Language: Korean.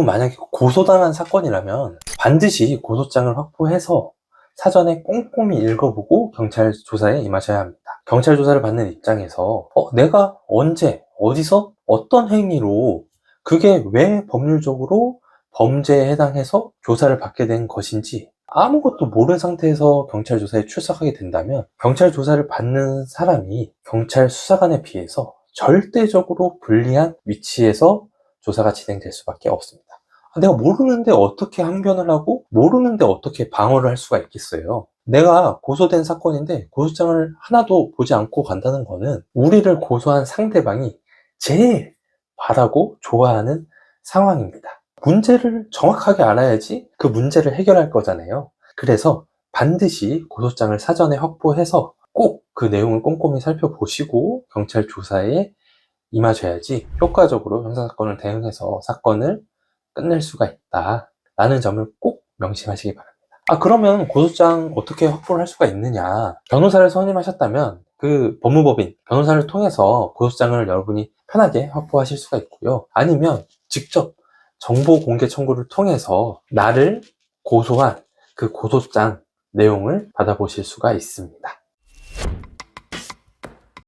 만약에 고소당한 사건이라면 반드시 고소장을 확보해서 사전에 꼼꼼히 읽어보고 경찰 조사에 임하셔야 합니다. 경찰 조사를 받는 입장에서 어, 내가 언제 어디서 어떤 행위로 그게 왜 법률적으로 범죄에 해당해서 조사를 받게 된 것인지 아무것도 모르는 상태에서 경찰 조사에 출석하게 된다면 경찰 조사를 받는 사람이 경찰 수사관에 비해서 절대적으로 불리한 위치에서 조사가 진행될 수밖에 없습니다. 아, 내가 모르는데 어떻게 항변을 하고 모르는데 어떻게 방어를 할 수가 있겠어요. 내가 고소된 사건인데 고소장을 하나도 보지 않고 간다는 거는 우리를 고소한 상대방이 제일 바라고 좋아하는 상황입니다. 문제를 정확하게 알아야지 그 문제를 해결할 거잖아요. 그래서 반드시 고소장을 사전에 확보해서 꼭 그 내용을 꼼꼼히 살펴보시고 경찰 조사에 임하셔야지 효과적으로 형사사건을 대응해서 사건을 끝낼 수가 있다. 라는 점을 꼭 명심하시기 바랍니다. 아, 그러면 고소장 어떻게 확보를 할 수가 있느냐. 변호사를 선임하셨다면 그 법무법인 변호사를 통해서 고소장을 여러분이 편하게 확보하실 수가 있고요. 아니면 직접 정보 공개 청구를 통해서 나를 고소한 그 고소장 내용을 받아보실 수가 있습니다.